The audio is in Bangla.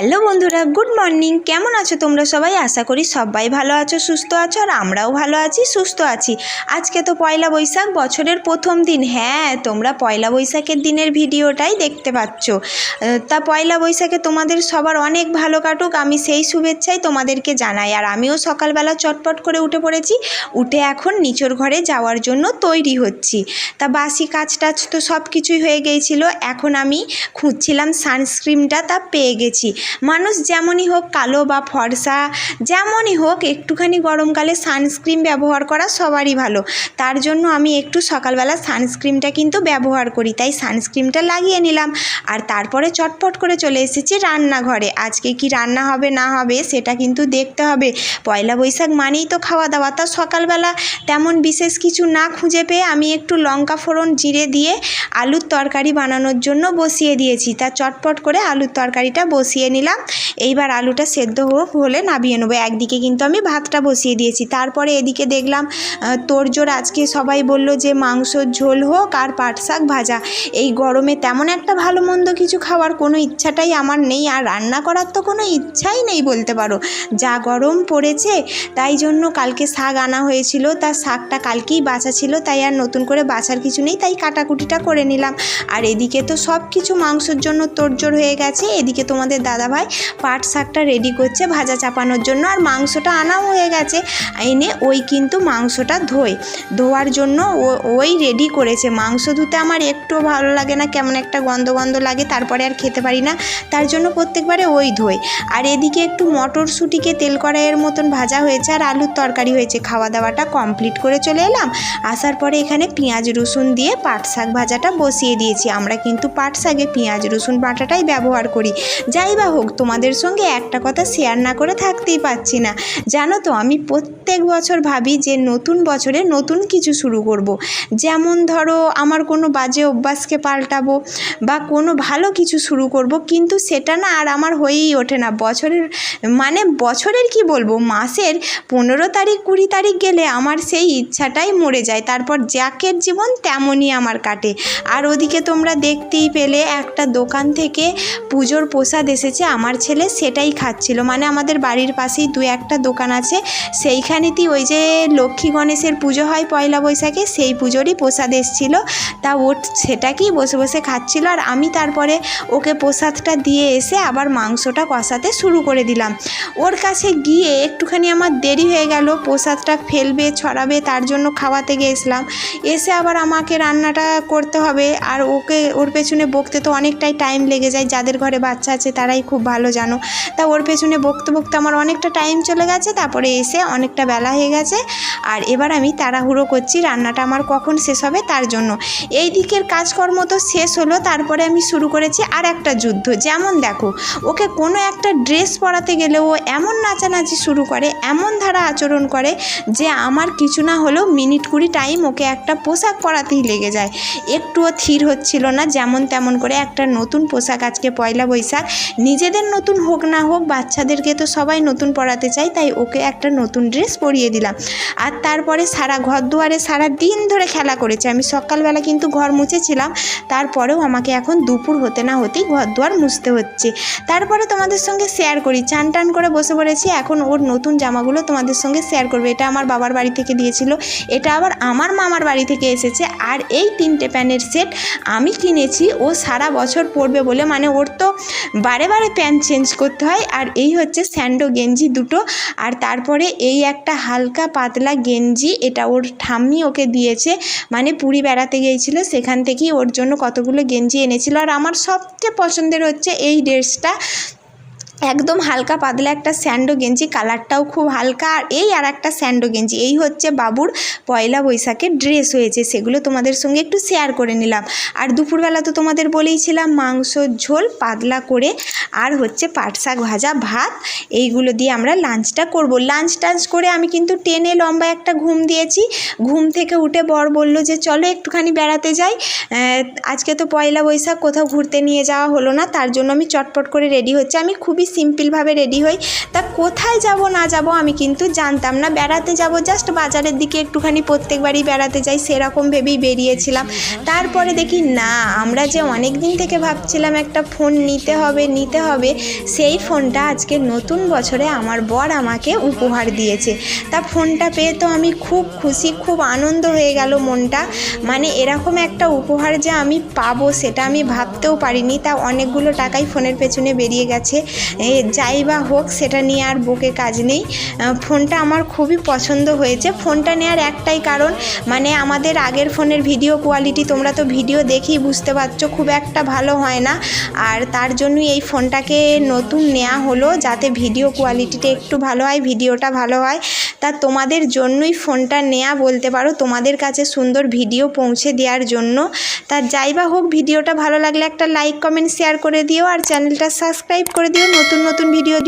হ্যালো বন্ধুরা, গুড মর্নিং। কেমন আছো তোমরা সবাই? আশা করি সবাই ভালো আছো, সুস্থ আছো, আর আমরাও ভালো আছি, সুস্থ আছি। আজকে তো পয়লা বৈশাখ, বছরের প্রথম দিন। হ্যাঁ তোমরা পয়লা বৈশাখের দিনের ভিডিওটাই দেখতে পাচ্ছ। তা পয়লা বৈশাখে তোমাদের সবার অনেক ভালো কাটুক, আমি সেই শুভেচ্ছাই তোমাদেরকে জানাই। আর আমিও সকালবেলা চটপট করে উঠে পড়েছি, উঠে এখন নিচর ঘরে যাওয়ার জন্য তৈরি হচ্ছি। তা বাসি কাজ টাজ তো সব কিছুই হয়ে গিয়েছিল, এখন আমি খুঁজছিলাম সানস্ক্রিনটা তা পেয়ে গেছি। মানুষ যেমনই হোক কালো বা ফর্সা, যেমনই হোক একটুখানি গরমকালে সানস্ক্রিন ব্যবহার করা সবারই ভালো। তার জন্য আমি একটু সকালবেলা সানস্ক্রিনটা কিন্তু ব্যবহার করি, তাই সানস্ক্রিনটা লাগিয়ে নিলাম। আর তারপরে চটপট করে চলে এসেছি রান্নাঘরে। আজকে কি রান্না হবে, না হবে, সেটা কিন্তু দেখতে হবে। পয়লা বৈশাখ মানেই তো খাওয়া দাওয়া তা সকালবেলা তেমন বিশেষ কিছু না খুঁজে পেয়ে আমি একটু লঙ্কা ফোড়ন, জিরে দিয়ে আলুর তরকারি বানানোর জন্য বসিয়ে দিয়েছি। তা চটপট করে আলুর তরকারিটা বসিয়ে নিলাম। এইবার আলুটা সেদ্ধ হোক হলে নামিয়ে নেব। একদিকে কিন্তু আমি ভাতটা বসিয়ে দিয়েছি, তারপরে এদিকে দেখলাম তোড়জোড় আজকে সবাই বলল যে মাংসর ঝোল হোক আর পাট শাক ভাজা। এই গরমে তেমন একটা ভালো মন্দ কিছু খাওয়ার কোনো ইচ্ছাটাই আমার নেই, আর রান্না করার তো কোনো ইচ্ছাই নেই বলতে পারো। যা গরম পড়েছে, তাই জন্য কালকে শাক আনা হয়েছিল তার শাকটা কালকেই বাছা ছিল, তাই আর নতুন করে বাছার কিছু নেই, তাই কাটাকুটিটা করে নিলাম। আর এদিকে তো সব কিছু মাংসর জন্য তোড়জোড় হয়ে গেছে, এদিকে তোমাদের দাদাভাই পাট শাকটা রেডি করছে, ভাজা চাপানোর জন্য। আর মাংসটা আনাও হয়ে গেছে। এনে ওই কিন্তু মাংসটা ধোয়। ধোয়ার জন্য ওই রেডি করেছে। মাংস ধুতে আমার একটুও ভালো লাগে না, কেমন একটা গন্ধ গন্ধ লাগে, তারপরে আর খেতে পারি না। তার জন্য প্রত্যেকবারে ওই ধোয়। আর এদিকে একটু মটরশুঁটিকে তেল কড়াইয়ের মতন ভাজা হয়েছে, আর আলুর তরকারি হয়েছে। খাওয়া দাওয়াটা কমপ্লিট করে চলে এলাম। আসার পরে এখানে পেঁয়াজ রসুন দিয়ে পাট শাক ভাজাটা বসিয়ে দিয়েছি। আমরা কিন্তু পাট শাকে পেঁয়াজ রসুন বাটাটাই ব্যবহার করি। যাই বা হোক, তোমাদের সঙ্গে একটা কথা শেয়ার না করে থাকতেই পারছি না। জানো তো, আমি প্রত্যেক বছর ভাবি যে নতুন বছরে নতুন কিছু শুরু করব। যেমন ধরো, আমার কোনো বাজে অভ্যাসকে পাল্টাবো বা কোনো ভালো কিছু শুরু করব, কিন্তু সেটা না আর আমার হয়েই ওঠে না। বছরের মানে বছরের কি বলব, মাসের পনেরো তারিখ, কুড়ি তারিখ গেলে আমার সেই ইচ্ছাটাই মরে যায়। তারপর জ্যাকের জীবন তেমনই আমার কাটে। আর ওদিকে তোমরা দেখতেই পেলে, একটা দোকান থেকে পুজোর প্রসাদ এসেছে। আমার ছেলে সেটাই খাচ্ছিল। মানে আমাদের বাড়ির পাশেই দু একটা দোকান আছে, সেইখানেতেই ওই যে লক্ষ্মী গণেশের পুজো হয় পয়লা বৈশাখে, সেই পুজোরই প্রসাদ এসেছিল। তা ও সেটাকেই বসে বসে খাচ্ছিল আর আমি তারপরে ওকে প্রসাদটা দিয়ে এসে আবার মাংসটা কষাতে শুরু করে দিলাম। ওর কাছে গিয়ে একটুখানি আমার দেরি হয়ে গেল, প্রসাদটা ফেলবে, ছড়াবে, তার জন্য খাওয়াতে গিয়েছিলাম এসে আবার আমাকে রান্নাটা করতে হবে, আর ওকে, ওর পেছনে বকতে তো অনেকটাই টাইম লেগে যায়, যাদের ঘরে বাচ্চা আছে তারাই খুব ভালো জানো। তা ওর পেছনে বকতে বকতে আমার অনেকটা টাইম চলে গেছে, তারপরে এসে অনেকটা বেলা হয়ে গেছে। আর এবার আমি তাড়াহুড়ো করছি, রান্নাটা আমার কখন শেষ হবে তার জন্য। এই দিকের কাজকর্ম তো শেষ হলো, তারপরে আমি শুরু করেছি আর একটা যুদ্ধ। যেমন দেখো, ওকে কোনো একটা ড্রেস পরাতে গেলে ও এমন নাচানাচি শুরু করে, এমন ধারা আচরণ করে যে আমার কিছু না হলেও মিনিট কুড়ি টাইম ওকে একটা পোশাক পরাতেই লেগে যায়। একটুও থির হচ্ছিল না, যেমন তেমন করে একটা নতুন পোশাক আজকে পয়লা বৈশাখ। নিজেদের নতুন হোক না হোক, বাচ্চাদেরকে তো সবাই নতুন পরাতে চাই তাই ওকে একটা নতুন ড্রেস পরিয়ে দিলাম। আর তারপরে সারা ঘর দুয়ারে সারা দিন ধরে খেলা করেছে। আমি সকালবেলা কিন্তু ঘর মুছেছিলাম, তারপরেও আমাকে এখন দুপুর হতে না হতেই ঘর দুয়ার মুছতে হচ্ছে। তারপরে তোমাদের সঙ্গে শেয়ার করি। চান টান করে বসে পড়েছি, এখন ওর নতুন জামাগুলো তোমাদের সঙ্গে শেয়ার করবে। এটা আমার বাবার বাড়ি থেকে দিয়েছিল, এটা আবার আমার মামার বাড়ি থেকে এসেছে। আর এই তিনটে প্যান্টের সেট আমি কিনেছি, ও সারা বছর পরবে বলে মানে ওর তো বারে বারে প্যান্ট চেঞ্জ করতে হয়। আর এই হচ্ছে স্যান্ডো গেঞ্জি দুটো, আর তারপরে এই একটা হালকা পাতলা গেঞ্জি, এটা ওর ঠাম্মি ওকে দিয়েছে। মানে পুরী বেড়াতে গিয়েছিল, সেখান থেকেই ওর জন্য কতগুলো গেঞ্জি এনেছিল। আর আমার সবচেয়ে পছন্দের হচ্ছে এই ড্রেসটা। একদম হালকা পাতলা একটা স্যান্ডো গেঞ্জি, কালারটাও খুব হালকা। আর এই আর একটা স্যান্ডো গেঞ্জি, এই হচ্ছে বাবুর পয়লা বৈশাখের ড্রেস হয়েছে, সেগুলো তোমাদের সঙ্গে একটু শেয়ার করে নিলাম। আর দুপুরবেলা তো তোমাদের বলেইছিলাম মাংস ঝোল পাতলা করে, আর হচ্ছে পাট শাক ভাজা ভাত, এইগুলো দিয়ে আমরা লাঞ্চটা করব। লাঞ্চ টাঞ্চ করে আমি কিন্তু টেনে লম্বা একটা ঘুম দিয়েছি। ঘুম থেকে উঠে বর বলল যে, চলো একটুখানি বেড়াতে যাই। আজকে তো পয়লা বৈশাখ, কোথাও ঘুরতে নিয়ে যাওয়া হলো না, তার জন্য আমি চটপট করে রেডি হচ্ছে। আমি খুবই সিম্পলভাবে রেডি হই। তা কোথায় যাব, না যাব আমি কিন্তু জানতাম না। বেড়াতে যাব জাস্ট বাজারের দিকে একটুখানি প্রত্যেকবারই বেড়াতে যাই, সেরকম ভেবেই বেরিয়েছিলাম। তারপরে দেখি না, আমরা যে অনেক দিন থেকে ভাবছিলাম একটা ফোন নিতে হবে নিতে হবে, সেই ফোনটা আজকে নতুন বছরে আমার বর আমাকে উপহার দিয়েছে। তা ফোনটা পেয়ে তো আমি খুব খুশি, খুব আনন্দ হয়ে গেল মনটা। মানে এরকম একটা উপহার যে আমি পাবো, সেটা আমি ভাবতেও পারিনি। তা অনেকগুলো টাকাই ফোনের পেছনে বেরিয়ে গেছে। যাই বা হোক, সেটা নিয়ে আর বকে কাজ নেই। ফোনটা আমার খুবই পছন্দ হয়েছে। ফোনটা নেওয়ার একটাই কারণ মানে আমাদের আগের ফোনের ভিডিও কোয়ালিটি তোমরা তো ভিডিও দেখেই বুঝতে পারছ, খুব একটা ভালো হয় না। আর তার জন্যই এই ফোনটাকে নতুন নেওয়া হলো, যাতে ভিডিও কোয়ালিটিটা একটু ভালো হয়, ভিডিওটা ভালো হয়। তা তোমাদের জন্যই ফোনটা নেওয়া বলতে পারো, তোমাদের কাছে সুন্দর ভিডিও পৌঁছে দেওয়ার জন্য। তা যাই বা হোক, ভিডিওটা ভালো লাগলে একটা লাইক কমেন্ট শেয়ার করে দিও, আর চ্যানেলটা সাবস্ক্রাইব করে দিও, নতুন নতুন নতুন ভিডিও